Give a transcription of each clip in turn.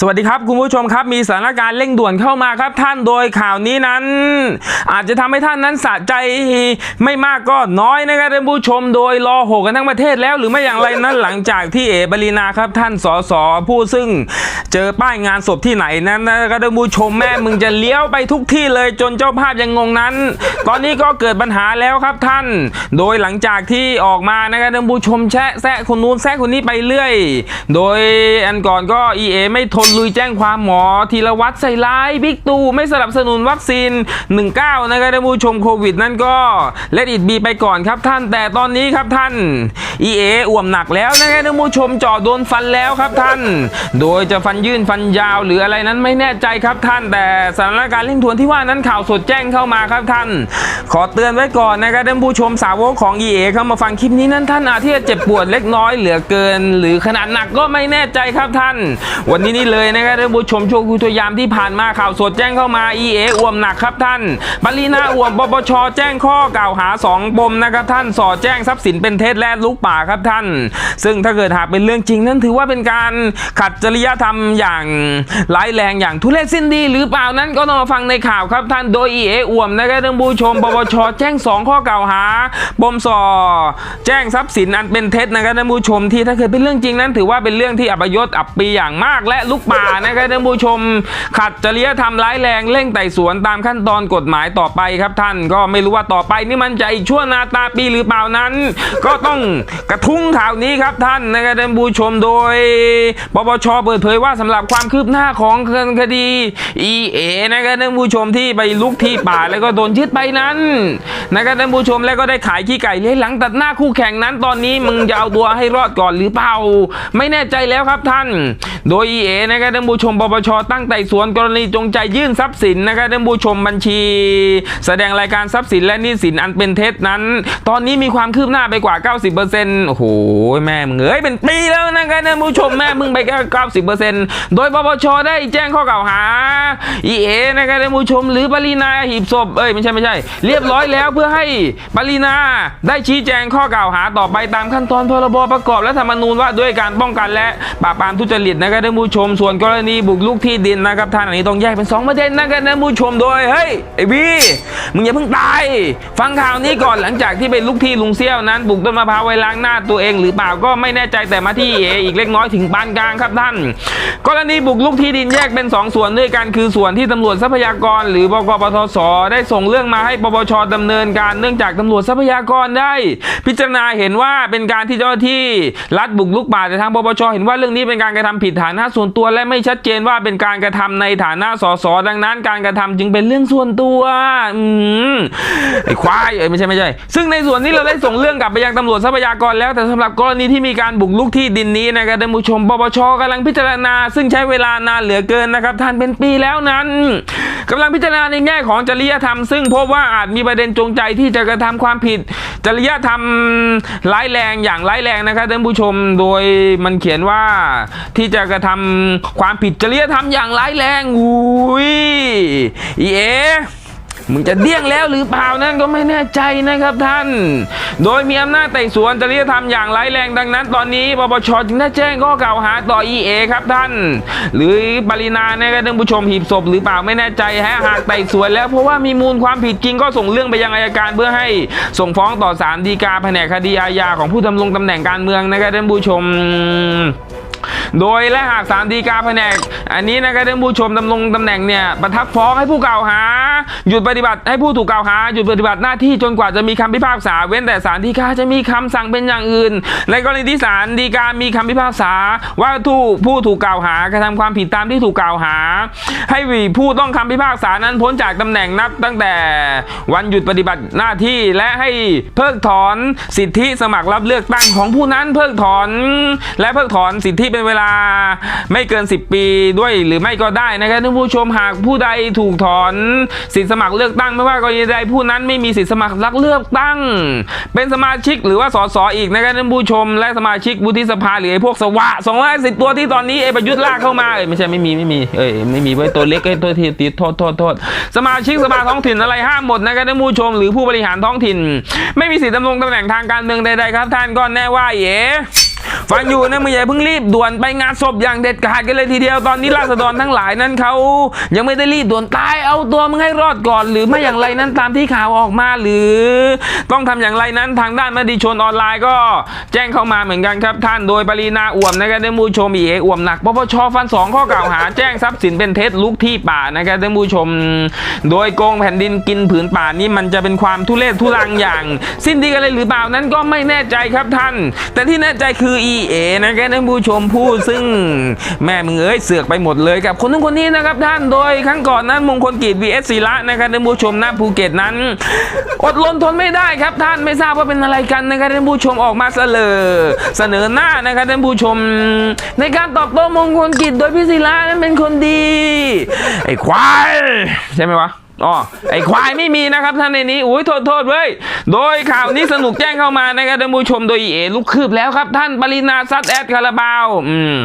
สวัสดีครับคุณผู้ชมครับมีสถานการณ์เร่งด่วนเข้ามาครับท่านโดยข่าวนี้นั้น อาจจะทำให้ท่านนั้นสะใจไม่มากก็น้อยนะครับท่านผู้ชมโดยรอโหกันทั้งประเทศแล้วหรือไม่อย่างไรนั้นหลังจากที่เอ๋ปรีนาครับท่านสสผู้ซึ่งเจอป้ายงานศพที่ไหนนั้นนะครับท่านผู้ชมแม่มึงจะเลี้ยวไปทุกที่เลยจนเจ้าภาพยังงงนั้น ตอนนี้ก็เกิดปัญหาแล้วครับท่าน โดยหลังจากที่ออกมานะครับท่านผู้ชมแชะแซะคนนู้นแซะคนนี้ไปเรื่อย โดยอันก่อนก็ EA ไม่ทนนลุยแจ้งความหมอธีรวัตรใส่ร้ายบิ๊กตู่ไม่สนับสนุนวัคซีน 19 นะครับท่านผู้ชมโควิดนั่นก็เลดอิดบีไปก่อนครับท่านแต่ตอนนี้ครับท่าน EA อ่วมหนักแล้วนะครับท่านผู้ชมจาะโดนฟันแล้วครับท่าน โดยจะฟันยื่นฟันยาวหรืออะไรนั้นไม่แน่ใจครับท่าน แต่สถานการณ์เร่งด่วนที่ว่านั้นข่าวสดแจ้งเข้ามาครับท่าน ขอเตือนไว้ก่อนนะครับท่านผู้ชมสาวกของ EA เอเข้ามาฟังคลิปนี้นั้นท่านอาจจะเจ็บปวดเล็กน้อยเหลือเกิน หรือขนาดหนักก็ไม่แน่ใจครับท่าน วันนี้นี่เลยนะครับท่านผู้ชมช่วงคุยตัวยามที่ผ่านมาข่าวสดแจ้งเข้ามา EA อ่วมหนักครับท่านปรินาอ่วมปปชแจ้งข้อกล่าวหา 2 ปมนะครับท่านสอดแจ้งทรัพย์สินเป็นเท็จและลุกป่าครับท่าน ซึ่งถ้าเกิดหากเป็นเรื่องจริงนั้นถือว่าเป็นการขัดจริยธรรมอย่างร้ายแรงอย่างทุเรศสิ้นดี หรือเปล่านั้นก็ต้องมาฟังในข่าวครับท่านโดย EA อ่วมนะครับท่านผู้ชมปปชแจ้ง 2 ข้อกล่าวหา ปมสอแจ้งทรัพย์สินอันเป็นเท็จนะครับท่านผู้ชมที่ถ้าเกิดเป็นเรื่องจริงนั้นถือว่าเป็นเรื่องที่อัปยศอับปีอย่างมากและลุกป่านะครับท่านผู้ชม ขัดจริยธรรมร้ายแรงเร่งไต่สวนตามขั้นตอนกฎหมายต่อไปครับท่านก็ไม่รู้ว่าต่อไปนี่มันจะอีกชั่วนาตาปีหรือเปล่านั้น ก็ต้องกระทุ้งข่าวนี้ครับท่านนะครับท่านผู้ชมโดยปปชเปิดเผยว่าสำหรับความคืบหน้าของคดี EA นะครับท่านผู้ชมที่ไปลุกที่ป่าแล้วก็โดนยึดไปนั้นนะครับท่านผู้ชมแล้วก็ได้ขายขี้ไก่เลี้ยงหลังตัดหน้าคู่แข่งนั้นตอนนี้มึงจะเอาตัวให้รอดก่อนหรือเปล่า ไม่แน่ใจแล้วครับท่าน โดย EA นะครับท่านผู้ชมปปชตั้งไต่สวนกรณีจงใจยื่นทรัพย์สินนะครับท่านผู้ชมบัญชี แสดงรายการทรัพย์สินและหนี้สินอันเป็นเท็จนั้น ตอนนี้มีความคืบหน้าไปกว่า 90%โอ้โหแม่มึงเอ้ยเป็นปีแล้วนะครับท่านผู้ชมแม่มึงไปแค่90%โดยปปชได้แจ้งข้อกล่าวหา EA นะครับท่านผู้ชมหรือปรินาหีบศพเอ้ยไม่ใช่ไม่ใช่ เรียบร้อยแล้วเพื่อให้ปรินาได้ชี้แจงข้อกล่าวหาต่อไปตามขั้นตอนพรบประกอบและธรรมนูญว่าด้วยการป้องกันและปราบปรามทุจริตนะครับท่านผู้ชมส่วนกรณีบุกรุกที่ดินนะครับท่านอันนี้ต้องแยกเป็นสองประเด็นนะครับท่านผู้ชมโดยเฮ้ยไอ้บีมึงอย่าเพิ่งตายฟังข่าวนี้ก่อนหลังจากที่ไปลุกที่ลุงเซี่ยวนั้น บุกต้นมะพร้าวไว้ล้างหน้าตัวเองหรือเปล่าก็ไม่แน่ใจแต่มาที่เออีกเล็กน้อยถึงปานกลางครับท่าน กรณีบุกลุกที่ดินแยกเป็นสองส่วนด้วยกันคือส่วนที่ตำรวจทรัพยากร หรือบกปทศได้ส่งเรื่องมาให้ปปชดำเนินการเนื่องจากตำรวจทรัพยากรได้ พิจารณาเห็นว่าเป็นการที่เจ้าหน้าที่รัฐบุกลุกป่าแต่ทางปปชเห็นว่าเรื่องนี้เป็นการกระทำผิดฐานะส่วนตัวและไม่ชัดเจนว่าเป็นการกระทำในฐานะสสดังนั้น การกระทำจึงเป็นเรื่องส่วนตัวอืมไอ้ควายเอ้ยไม่ใช่ไม่ใช่ ซึ่งในส่วนนี้เราได้ส่งเรื่องกลับไปยังตำรวจทรัพยากรแล้วแต่สำหรับกรณีที่มีการบุกลุกที่ดินนี้นะครับท่านผู้ชมปปชกำลังพิจารณา ซึ่งใช้เวลานานเหลือเกินนะครับท่านเป็นปีแล้วนั้นกำลังพิจารณาในแง่ของจริยธรรม ซึ่งพบว่าอาจมีประเด็นจงใจที่จะกระทำความผิด จริยธรรมร้ายแรงอย่างร้ายแรงนะครับท่านผู้ชมโดยมันเขียนว่าที่จะกระทำความผิดจริยธรรมอย่างร้ายแรงอุ้ยอีเอ มึงจะเดี้ยงแล้วหรือเปล่านั่นก็ไม่แน่ใจนะครับท่าน โดยมีอำนาจไต่สวนจริยธรรมอย่างร้ายแรงดังนั้น ตอนนี้ปปชจึงได้แจ้งข้อกล่าวหาต่อ EA ครับท่าน หรือปรินาเนี่ยก็ท่านผู้ชมหีบศพหรือเปล่าไม่แน่ใจฮะหากไต่สวนแล้วเพราะว่ามีมูลความผิดจริงก็ส่งเรื่องไปยังอัยการเพื่อให้ส่งฟ้องต่อศาลฎีกาแผนกคดีอาญาของผู้ดำรงตำแหน่งการเมืองนะครับท่านผู้ชม โดยและหากศาลฎีกาแผนก อันนี้นะครับท่านผู้ชมดำรงตำแหน่งเนี่ยประทับฟ้องให้ผู้กล่าวหา หยุดปฏิบัติให้ผู้ถูกกล่าวหา หยุดปฏิบัติหน้าที่จนกว่าจะมีคำพิพากษา เว้นแต่ศาลฎีกาจะมีคำสั่งเป็นอย่างอื่น ในกรณีที่ศาลฎีกามีคำพิพากษา ว่าผู้ผู้ถูกกล่าวหากระทำความผิดตามที่ถูกกล่าวหา ให้ผู้ต้องคำพิพากษานั้นพ้นจากตำแหน่งนับตั้งแต่วันหยุดปฏิบัติหน้าที่และให้เพิกถอนสิทธิสมัครรับเลือกตั้งของผู้นั้นเพิกถอน และเพิกถอนสิทธิเป็นเวลาไม่เกิน 10 ปีด้วยหรือไม่ก็ได้นะครับท่านผู้ชมหากผู้ใดถูกถอนสิทธิสมัครเลือกตั้งไม่ว่ากรณีใดผู้นั้นไม่มีสิทธิสมัครรับเลือกตั้ง เป็นสมาชิกหรือว่าสสอีกนะครับท่านผู้ชม และสมาชิกวุฒิสภาหรือไอ้พวกสวะสองร้อยสิบตัวที่ตอนนี้ไอ้ประยุทธ์ลากเข้ามาเอ้ยไม่ใช่ไม่มีไม่มีเอ้ยไม่มีไว้ตัวเล็กไอ้ตัวที่ติดโทษโทษโทษสมาชิกสภาท้องถิ่นอะไรห้ามหมดนะครับท่านผู้ชม หรือผู้บริหารท้องถิ่น ไม่มีสิทธิดำรงตำแหน่งทางการเมืองใดๆครับ ท่านก็แน่ว่าเอ๋ ฟังอยู่นะมึงอย่าเพิ่งรีบด่วนไปงานศพอย่างเด็ดขาดกันเลยทีเดียวตอนนี้ราษฎรทั้งหลายนั้นเขายังไม่ได้รีบด่วนตายเอาตัวมึงให้รอดก่อน หรือไม่อย่างไรนั้นตามที่ข่าวออกมาหรือ ต้องทำอย่างไรนั้นทางด้านมติชนออนไลน์ก็ แจ้งเข้ามาเหมือนกันครับท่านโดยปรีนาอ่วมนะครับท่านผู้ชมอีเออ่วมหนักปปชฟันสองข้อกล่าวหา แจ้งทรัพย์สินเป็นเท็จลุกที่ป่านะครับท่านผู้ชม โดยโกงแผ่นดินกินผืนป่านี่มันจะเป็นความทุเรศทุรังอย่าง สิ้นดีกันเลยหรือเปล่านั้นก็ไม่แน่ใจครับท่าน แต่ที่แน่ใจคือ EA นะครับท่านผู้ชมผู้ซึ่งแม่มึงเอ้ยเสือกไปหมดเลยกับคนนู้นคนนี้นะครับท่านโดยครั้งก่อนนั้นมงคลกิจ vs ศิระนะครับท่านผู้ชมหน้าภูเก็ตนั้น อดรนทนไม่ได้ครับท่านไม่ทราบว่าเป็นอะไรกันนะครับท่านผู้ชมออกมาเสลอเสนอหน้านะครับท่านผู้ชม ในการตอบโต้มงคลกิจโดยพี่ศิระนั้นเป็นคนดีไอ้ควายใช่ไหมวะ อ๋อไอควายไม่มีนะครับท่านในนี้อุ้ยโทษโทษเว้ยโดยข่าวนี้สนุกแจ้งเข้ามานะครับท่านผู้ชมโดยเอลุกคืบแล้วครับ ท่านปรินาซัดแอดคาราบาว อืม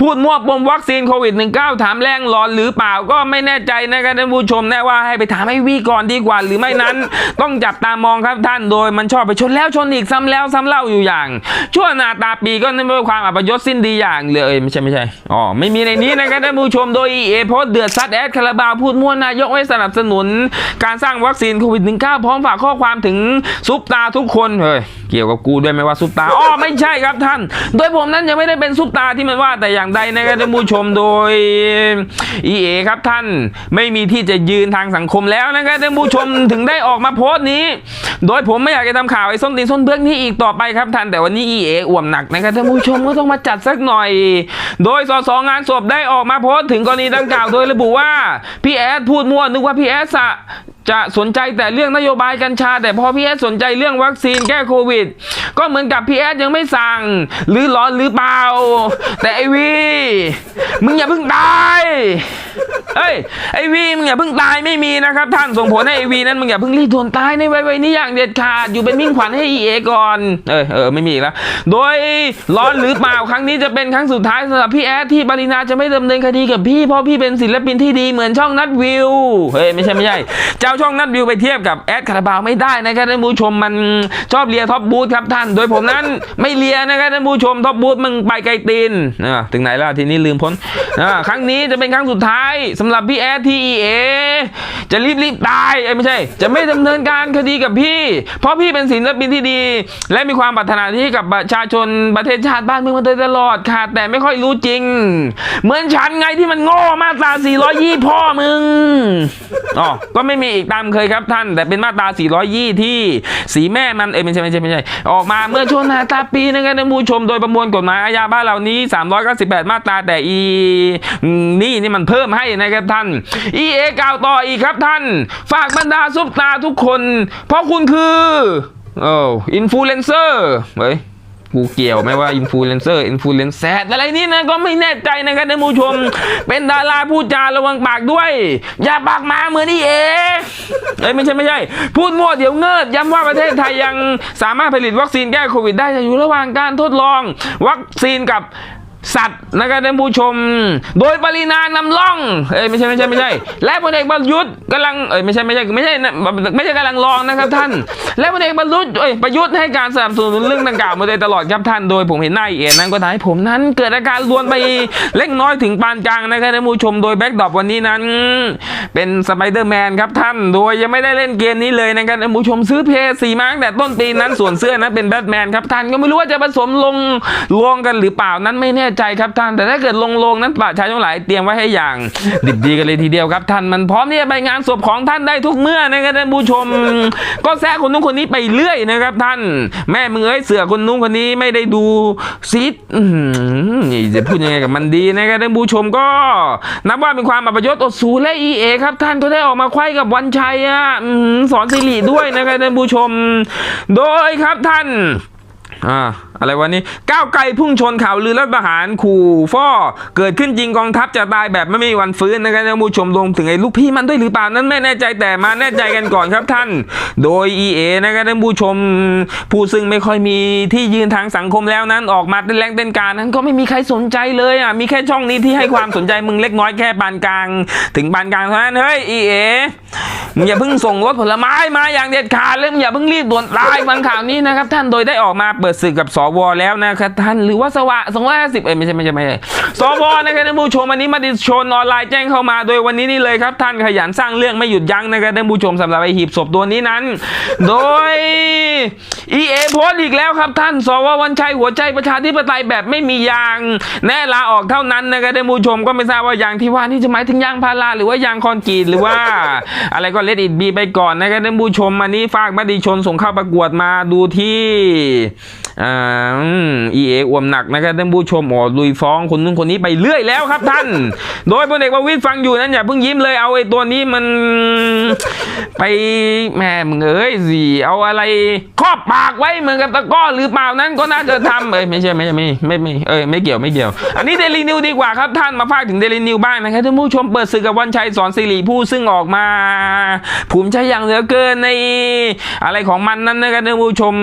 พูดมั่วปมวัคซีนโควิด -19 ถามแรงหลอนหรือเปล่าก็ไม่แน่ใจนะครับท่านผู้ชมแน่ว่าให้ไปถามไอ้วีก่อนดีกว่า หรือไม่นั้น ต้องจับตามองครับท่านโดยมันชอบไปชนแล้วชนอีกซ้ำแล้วซ้ำเล่าอยู่อย่าง ชั่วนาตาปีก็นั่นเป็นความอัปยศสิ้นดีอย่างเลยไม่ใช่ไม่ใช่อ๋อไม่มีในนี้นะครับท่านผู้ชมโดยเอโพสเดือดซัดแอดคาราบาวพูดมั่วนายกไว้สนับสนุน การสร้างวัคซีนโควิด -19 พร้อมฝากข้อความถึงซุปตาทุกคนเฮ้ย กี่ยวกับกูด้วยไหมว่าซุปตาอ๋อไม่ใช่ครับท่าน โดยผมนั้นยังไม่ได้เป็นซุปตาที่มันว่าแต่อย่างใดนะครับท่านผู้ชมโดย EA ครับท่านไม่มีที่จะยืนทางสังคมแล้วนะครับท่านผู้ชมถึงได้ออกมาโพสต์นี้ โดยผมไม่อยากจะทำข่าวไอ้ส้นตีนส้นเบื้องนี้อีกต่อไปครับท่านแต่วันนี้ EA อ่วมหนักนะครับท่านผู้ชมก็ต้องมาจัดสักหน่อย โดยสสงานศพได้ออกมาโพสต์ถึงกรณีดังกล่าวโดยระบุว่าพี่แอดพูดมั่วนึกว่าพี่แอดอะ จะสนใจแต่เรื่องนโยบายกัญชา แต่พอพี่แอดสนใจเรื่องวัคซีนแก้โควิด ก็เหมือนกับพี่แอดยังไม่สั่ง หรือร้อนหรือเปล่า แต่ไอวีมึงอย่าเพิ่งตายเอ้ยไอวีมึงอย่าเพิ่งตายไม่มีนะครับ ท่านส่งผลให้ไอวีนั้นมึงอย่าเพิ่งรีบด่วนตายในวัยวัยนี้อย่างเด็ดขาดอยู่เป็นมิ่งขวัญให้เอก่อนเออเออไม่มีอีกแล้ว โดยร้อนหรือเปล่าครั้งนี้จะเป็นครั้งสุดท้ายสำหรับพี่แอดที่ปรินาจะไม่ดำเนินคดีกับพี่เพราะพี่เป็นศิลปินที่ดีเหมือนช่องนัดวิวเฮ้ยไม่ใช่ไม่ใช่จะเจ้าช่องนัดวิวไปเทียบกับแอดคาราบาวไม่ได้นะครับท่านผู้ชมมันชอบเลียท็อปบูธครับท่าน โดยผมนั้นไม่เลียนะครับท่านผู้ชมท็อปบูธมึงไปไกลตีนอ่าถึงไหนแล้วทีนี้ลืมพ้นอ่าครั้งนี้จะเป็นครั้งสุดท้ายสำหรับพี่แอดทีเอจะรีบรีบตายเอ้ไม่ใช่ จะไม่ดำเนินการคดีกับพี่ เพราะพี่เป็นศิลปินที่ดี และมีความปรารถนาที่กับประชาชนประเทศชาติบ้านเมืองมาโดยตลอดค่ะแต่ไม่ค่อยรู้จริง เหมือนฉันไงที่มันโง่มาตรา420พ่อมึงอ๋อก็ไม่มีอีกตามเคยครับท่าน แต่เป็นมาตรา 420 ที่สีแม่มันเอ้ยไม่ใช่ไม่ใช่ไม่ใช่ออกมาเมื่อช่วงหน้าตาปีนะครับท่านผู้ชมโดยประมวลกฎหมายอาญาบ้านเหล่านี้ 398 มาตราแต่อีนี่นี่มันเพิ่มให้นะครับท่านอีเอกล่าวต่ออีกครับท่าน ฝากบรรดาซุปตาทุกคน เพราะคุณคือโอ้อินฟลูเอนเซอร์เฮ้ย กูเกี่ยวไม่ว่าอินฟลูเอนเซอร์อินฟลูเอนแซดอะไรนี่นะก็ไม่แน่ใจนะครับท่านผู้ชม เป็นดาราพูดจาระวังปากด้วย อย่าปากมาเหมือนนี่เองเอ้ยไม่ใช่ไม่ใช่ พูดมั่วเดี๋ยวเงิดย้ำว่าประเทศไทยยังสามารถผลิตวัคซีนแก้โควิดได้อยู่ระหว่างการทดลอง วัคซีนกับ สัตว์นะครับท่านผู้ชม โดยปรินานำล่องเอ้ยไม่ใช่ไม่ใช่ไม่ใช่ และพลเอกประยุทธ์กำลังเอ้ยไม่ใช่ไม่ใช่ไม่ใช่ไม่ใช่กำลังรองนะครับท่าน และพลเอกประยุทธ์เอ้ยประยุทธ์ให้การสนับสนุนเรื่องดังกล่าวมาโดยตลอดครับท่านโดยผมเห็นหน้าเอ็นนั้นก็ทำให้ผมนั้น เกิดอาการลวนไปเล็กน้อยถึงปานกลางนะครับท่านผู้ชมโดยแบ็กดรอปวันนี้นั้น เป็นสไปเดอร์แมนครับท่านโดยยังไม่ได้เล่นเกมนี้เลยนะครับท่านผู้ชมซื้อเพย์สีมาตั้งแต่ต้นปีนั้นส่วนเสื้อนั้นเป็นแบทแมนครับท่านก็ไม่รู้ว่าจะผสมลงรวงกันหรือเปล่านั้นไม่แน่ใจครับท่าน แต่ถ้าเกิดลงลงนั้นประชาชนหลายเตรียมไว้ให้อย่าง ดิบดีกันเลยทีเดียวครับท่านมันพร้อมที่จะไปงานศพของท่านได้ทุกเมื่อนะครับท่านผู้ชม ก็แซะคนนู้นคนนี้ไปเรื่อยนะครับท่าน แม่มึงเอ้ยเสือคนนู้นคนนี้ไม่ได้ดูซีดนี่จะพูดยังไงกับมันดีนะครับท่านผู้ชมก็นับว่าเป็นความอัปยศอดสูและอีเอครับท่านก็ได้ออกมาไขว้กับวันชัยอะสอนสิริด้วยนะครับท่านผู้ชม โดยครับท่าน อ่าอะไรวันนี้ก้าวไกลพุ่งชนข่าวลือรัฐประหารขู่ฟ้อเกิดขึ้นจริงกองทัพจะตายแบบไม่มีวันฟื้นนะครับท่านผู้ชมรวมถึงไอ้ลูกพี่มันด้วยหรือเปล่านั้นไม่แน่ใจแต่มาแน่ใจกันก่อนครับท่าน โดย EA นะครับท่านผู้ชม ผู้ซึ่งไม่ค่อยมีที่ยืนทางสังคมแล้วนั้นออกมาเต้นแรงเต้นการนั้นก็ไม่มีใครสนใจเลยอะมีแค่ช่องนี้ที่ให้ความสนใจมึงเล็กน้อยแค่ปานกลาง ถึงปานกลางเท่านั้นเฮ้ย EA มึงอย่าเพิ่งส่งรถผลไม้มาอย่างเด็ดขาดเลยมึงอย่าเพิ่งรีบด่วนตายฟังข่าวนี้นะครับท่านโดยได้ออกมาเปิดศึกกับสวแล้วนะครับท่านหรือว่าสวะสองร้อยห้าสิบเอ้ยไม่ใช่ไม่ใช่ไม่ใช่สวนะครับท่านผู้ชมอันนี้มาดิชนออนไลน์แจ้งเข้ามาโดยวันนี้นี่เลยครับ ท่านขยันสร้างเรื่องไม่หยุดยั้งนะครับท่านผู้ชมสำหรับไอหีบศพตัวนี้นั้น โดย EA โพสต์อีกแล้วครับท่านสววันชัยหัวใจประชาธิปไตยแบบไม่มียาง แน่ลาออกเท่านั้นนะครับท่านผู้ชมก็ไม่ทราบว่ายางที่ว่านี่จะหมายถึงยางพาราหรือว่ายางคอนกรีตหรือว่า อะไรก็เลดอิดบีไปก่อนนะครับท่านผู้ชมอันนี้ฝากมติชนส่งเข้าประกวดมาดูที่ อ่าเอเออวมหนักนะครับท่านผู้ชมอ๋อลุยฟ้องคนนู้นคนนี้ไปเรื่อยแล้วครับท่าน โดยพลเอกประวิตรฟังอยู่นั้นอย่าเพิ่งยิ้มเลยเอาไอ้ตัวนี้มัน ไปแม่มึงเอ้ยสิเอาอะไรครอบปากไว้เหมือนกับตะก้อหรือเปล่านั้นก็น่าจะทำเอ้ยไม่ใช่ไม่ใช่ไม่ไม่ไม่เอ้ยไม่เกี่ยวไม่เกี่ยว อันนี้เดลีนิวดีกว่าครับท่านมาพากถึงเดลีนิวบ้างนะครับท่านผู้ชมเปิดศึกกับวันชัยสอนสิริผู้ซึ่งออกมา ภูมิใจอย่างเหลือเกินใน อะไรของมันนั้นนะครับท่านผู้ชม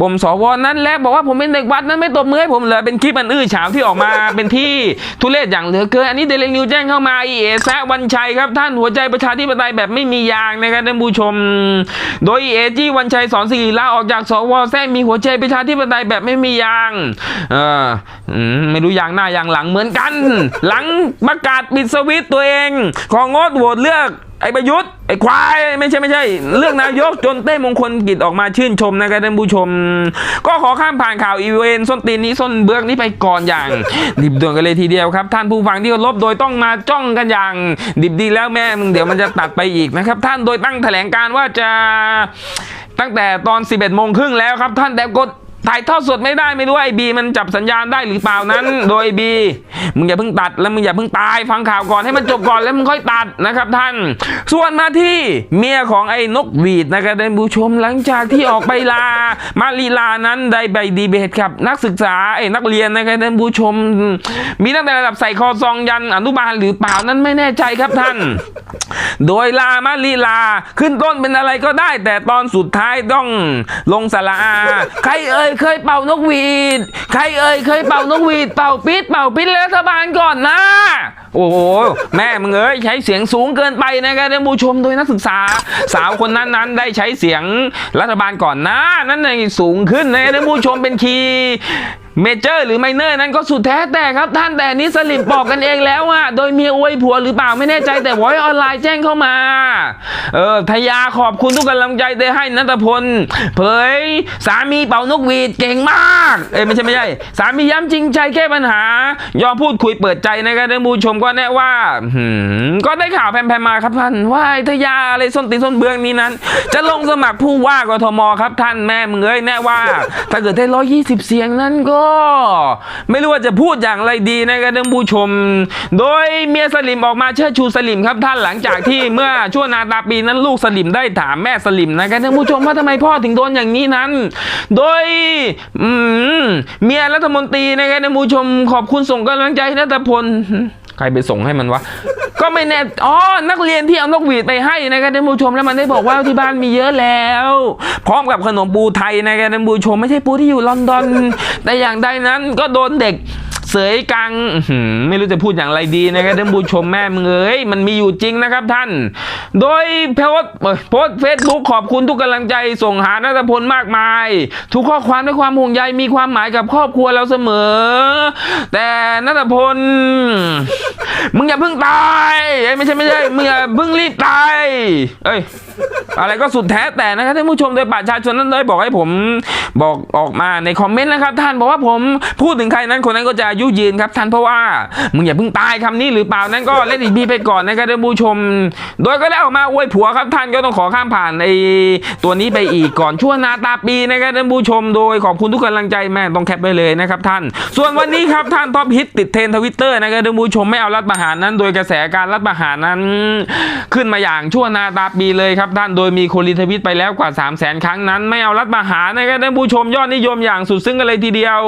ผมสวนั้นแล้วบอกว่าผมเป็นเด็กวัดนั้นไม่ตบมือให้ผมเลยเป็นคลิปอันอื้อฉาวที่ออกมา เป็นที่ทุเรศอย่างเหลือเกินอันนี้เดลีนิวแจ้งเข้ามาอีเอแซะวันชัยครับท่านหัวใจประชาธิปไตยแบบไม่มียางนะครับท่านผู้ชม โดยเอจีวันชัยสอนสิริลาออกจากสวแท้มีหัวใจประชาธิปไตยแบบไม่มียางเออไม่รู้ยางหน้ายางหลังเหมือนกัน หลังประกาศปิดสวิตตัวเองของงดโหวตเลือก ไอ้ประยุทธ์ไอ้ควายไม่ใช่ไม่ใช่ เรื่องนายกจนเต้มงคลกิจออกมาชื่นชมนะครับท่านผู้ชม ก็ขอข้ามผ่านข่าวอีเวนต์ส้นตีนนี้ส้นเบื้อกนี้ไปก่อนอย่าง ดิบด่วนกันเลยทีเดียวครับ ท่านผู้ฟังที่เคารพโดยต้องมาจ้องกันอย่าง ดิบดีแล้วแม่มึงเดี๋ยวมันจะตัดไปอีกนะครับ ท่านโดยตั้งแถลงการว่าจะตั้งแต่ตอน 11โมงครึ่งแล้วครับ ท่านแต่กด ถ่ายทอดสดไม่ได้ไม่รู้ว่าไอบีมันจับสัญญาณได้หรือเปล่านั้น โดยบีมึงอย่าเพิ่งตัดแล้วมึงอย่าเพิ่งตายฟังข่าวก่อนให้มันจบก่อนแล้วมึงค่อยตัดนะครับท่าน ส่วนมาที่เมียของไอ้นกหวีดนะครับท่านผู้ชมหลังจากที่ออกไปลา มาลีลานั้นได้ไปดีเบตครับ นักศึกษาไอ้นักเรียนนะครับท่านผู้ชม มีตั้งแต่ระดับใส่คอซองยันอนุบาลหรือเปล่านั้นไม่แน่ใจครับท่าน โดยลามาลีลาขึ้นต้นเป็นอะไรก็ได้ แต่ตอนสุดท้ายต้องลงสาราใครเอ่ยเคยเป่านกหวีด ใครเอ่ยเคยเป่านกหวีด เป่าปิดเป่าปิดรัฐบาลก่อนนะ โอ้โห แม่มึงเอ้ยใช้เสียงสูงเกินไปนะครับท่านผู้ชมโดยนักศึกษา สาวคนนั้นนั้นได้ใช้เสียงรัฐบาลก่อนนะ นั่นในสูงขึ้นนะท่านผู้ชมเป็นคีย์ เมเจอร์หรือไมเนอร์นั้นก็สุดแท้แต่ครับท่านแต่นี้สลิปบอกกันเองแล้วอะโดยเมียอวยผัวหรือเปล่าไม่แน่ใจแต่วอยออนไลน์แจ้งเข้ามา เออทยาขอบคุณทุกกำลังใจได้ให้นัทพล เผย สามีเป่านกหวีดเก่งมาก เอ้ไม่ใช่ไม่ใช่สามีย้ำจริงใจแก้ปัญหา ยอมพูดคุยเปิดใจนะครับท่านผู้ชมก็แน่ว่าหืมก็ได้ข่าวแพร่ๆมาครับท่านว่าทยาอะไรส้นตีนส้นเบืองนี้นั้น จะลงสมัครผู้ว่ากทมครับท่านแม่มึงเอ้ยแน่ว่า ถ้าเกิดได้ร้อยยี่สิบเสียงนั้นก็ไม่รู้ว่าจะพูดอย่างไรดีนะครับท่านผู้ชม โดยเมียสลิมออกมาเชิดชูสลิมครับท่านหลังจากที่เมื่อช่วงนาตาปีนั้นลูกสลิมได้ถามแม่สลิมนะครับท่านผู้ชมว่าทำไมพ่อถึงโดนอย่างนี้นั้น โดยอืมเมียรัฐมนตรีนะครับท่านผู้ชม ขอบคุณส่งกำลังใจนัทพลใครไปส่งให้มันวะ ก็ไม่แน่ อ๋อ นักเรียนที่เอานกหวีดไปให้นะครับท่านผู้ชม แล้วมันได้บอกว่าที่บ้านมีเยอะแล้ว พร้อมกับขนมปูไทยนะครับท่านผู้ชม ไม่ใช่ปูที่อยู่ลอนดอน แต่อย่างใดนั้นก็โดนเด็ก เสยกังไม่รู้จะพูดอย่างไรดีนะครับท่านผู้ชมแม่มึงเอ้ยมันมีอยู่จริงนะครับท่าน โดยโพสต์เอ่อโพสเฟซบุ๊กขอบคุณทุกกำลังใจส่งหานัทพลมากมาย ทุกข้อความด้วยความห่วงใยมีความหมายกับครอบครัวเราเสมอ แต่นัทพล มึงอย่าเพิ่งตายเอ้ยไม่ใช่ไม่ใช่มึงอย่าเพิ่งรีบตายเอ้ยอะไรก็สุดแท้แต่นะครับท่านผู้ชมโดยประชาชนนั้นเลยบอกให้ผมบอกออกมาในคอมเมนต์นะครับ ท่านบอกว่าผมพูดถึงใครนั้นคนนั้นก็จะอายุยืนครับท่านเพราะว่ามึงอย่าเพิ่งตายคำนี้หรือเปล่านั้นก็เล่นอีบีไปก่อนนะครับท่านผู้ชม โดยก็ได้ออกมาอวยผัวครับท่านก็ต้องขอข้ามผ่านไอตัวนี้ไปอีกก่อนชั่วนาตาปีนะครับท่านผู้ชม โดยขอบคุณทุกกำลังใจแม่ต้องแคปไปเลยนะครับท่าน ส่วนวันนี้ครับท่านท็อปฮิตติดเทรนทวิตเตอร์นะครับท่านผู้ชมไม่เอารัฐประหารนั้น โดยกระแสการรัฐประหารนั้น ขึ้นมาอย่างชั่วนาตาปีเลยครับท่านโดยมีคนรีทวิตไปแล้วกว่า 3 0 0แสนครั้งนั้น ไม่เอารัฐประหารนะครับท่านผู้ชมยอดนิยมอย่างสุดซึ้งกันเลยทีเดียว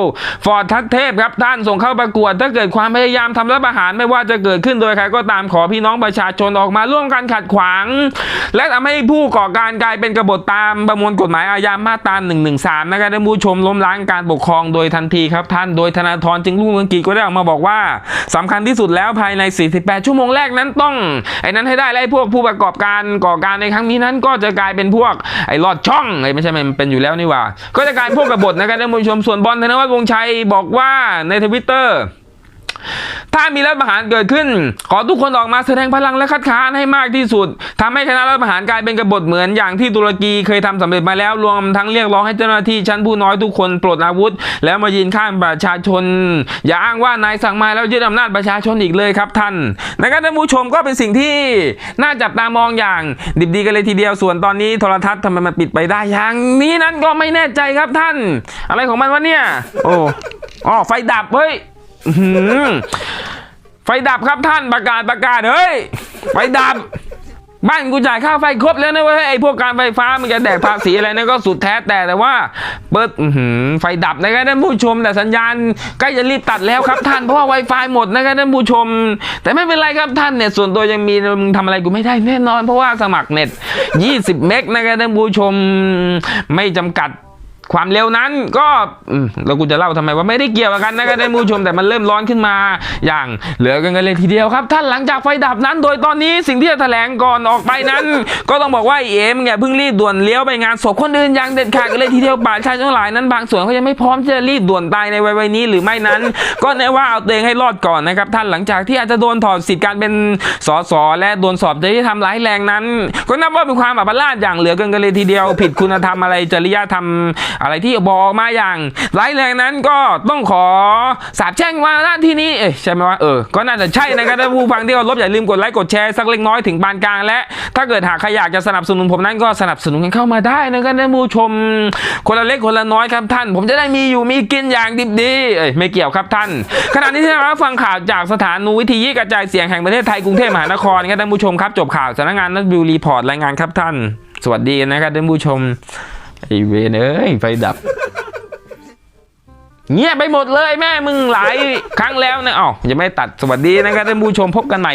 ฟอร์ดทัศเทพครับท่านส่งเข้าเข้าประกวด ถ้าเกิดความพยายามทำรัฐประหารไม่ว่าจะเกิดขึ้นโดยใครก็ตามขอพี่น้องประชาชนออกมาร่วมกันขัดขวาง และทำให้ผู้ก่อการกลายเป็นกบฏตามประมวลกฎหมายอาญามาตรา1นึนะครับท่านผู้ชมล้มล้างการปกครองโดยทันทีครับท่านโดยธนาธรจึงรุ่งเรืองกิจก็ได้ออกมาบอกว่าสำคัญที่สุดแล้วภายใน 48 ชั่วโมงแรกนั้นต้องไอ้นั้นให้ได้และไอ้พวกผู้ประกอบการก่อการในครั้งนี้นั้น ก็จะกลายเป็นพวกไอ้ลอดช่องไอ้ไม่ใช่มันเป็นอยู่แล้วนี่ว่า ก็จะกลายพวกกบฏนะครับท่านผู้ชมส่วนบอลธนวัฒน์วงชัยบอกว่าในทวิตเตอร์อ ถ้ามีรัฐประหารเกิดขึ้น ขอทุกคนออกมาแสดงพลังและคัดค้านให้มากที่สุดทำให้คณะรัฐประหารกลายเป็นกบฏเหมือนอย่างที่ตุรกีเคยทำสำเร็จมาแล้วรวมทั้งเรียกร้องให้เจ้าหน้าที่ชั้นผู้น้อยทุกคนปลดอาวุธ แล้วมายืนข้างประชาชน อย่าอ้างว่านายสั่งมาแล้วยึดอำนาจประชาชนอีกเลยครับท่านนะครับท่านผู้ชมก็เป็นสิ่งที่น่าจับตามองอย่างดิบดีกันเลยทีเดียวส่วนตอนนี้โทรทัศน์ทำไมมันปิดไปได้อย่างนี้นั้นก็ไม่แน่ใจครับท่าน อะไรของมันวะเนี่ย โอ้อ๋อไฟดับเฮ้ย ไฟดับครับท่านประกาศประกาศเฮ้ย ไฟดับ บ้านกูจ่ายค่าไฟครบแล้วนะเว้ยไอ้พวกการไฟฟ้ามันจะแดกภาษีอะไรนั่นก็สุดแท้แต่แต่ว่า เปิดอื้อหือไฟดับนะครับท่านผู้ชม แต่สัญญาณใกล้จะรีบตัดแล้วครับท่านเพราะว่า Wi-Fi หมดนะครับท่านผู้ชม แต่ไม่เป็นไรครับท่านเน็ตส่วนตัวยังมีมึงทำอะไรกูไม่ได้แน่นอน เพราะว่าสมัครเน็ต 20 เมกนะครับท่านผู้ชมไม่จำกัด ความเร็วนั้นก็อืมแล้วกูจะเล่าทำไมว่าไม่ได้เกี่ยวกันนะครับท่านผู้ชมแต่มันเริ่มร้อนขึ้นมา อย่างเหลือกันกันเลยทีเดียวครับ ท่านหลังจากไฟดับนั้น โดยตอนนี้สิ่งที่จะแถลงก่อนออกไปนั้น ก็ต้องบอกว่าเอ็มเนี่ยเพิ่งรีบด่วนเลี้ยวไปงานศพคนอื่นอย่างเด็ดขาดกันเลยทีเดียวป่าชายทั้งหลายนั้นบางส่วนเขายังไม่พร้อมที่จะรีบด่วนตายในวัยๆนี้หรือไม่นั้น ก็แน่ว่าเอาตัวเองให้รอดก่อนนะครับท่านหลังจากที่อาจจะโดนถอดสิทธิการเป็นสสและโดนสอบจริยธรรมร้ายแรงนั้น ก็นับว่าเป็นความอัปลาดอย่างเหลือเกินกันเลยทีเดียว ผิดคุณธรรมอะไรจริยธรรมอะไรที่บอกมาอย่างร้ายแรงนั้นก็ต้องขอสาบแช่งมาณที่นี้เอ๊ะใช่ไหมว่าเออก็น่าจะใช่นะครับท่านผู้ฟังที่เคารพอย่าลืมกดไลค์กดแชร์สักเล็กน้อยถึงปานกลางและ ถ้าเกิดหากใครอยากจะสนับสนุนผมนั้นก็สนับสนุนกันเข้ามาได้นะครับท่านผู้ชม คนละเล็กคนละน้อยครับท่าน ผมจะได้มีอยู่มีกินอย่างดิบดีเอ้ยไม่เกี่ยวครับท่านขณะนี้ที่เราฟังข่าวจากสถานีวิทยุกระจายเสียงแห่งประเทศไทยกรุงเทพมหานครครับท่านผู้ชมครับจบข่าวสำนักงานนักบิวรีพอร์ตรายงานครับท่าน สวัสดีนะครับท่านผู้ชม ไอเวนเอ้ยไฟดับ เงียบไปหมดเลยแม่มึงหลายครั้งแล้วนะอ๋อยังไม่ตัดสวัสดีนะครับท่านผู้ชมพบกันใหม่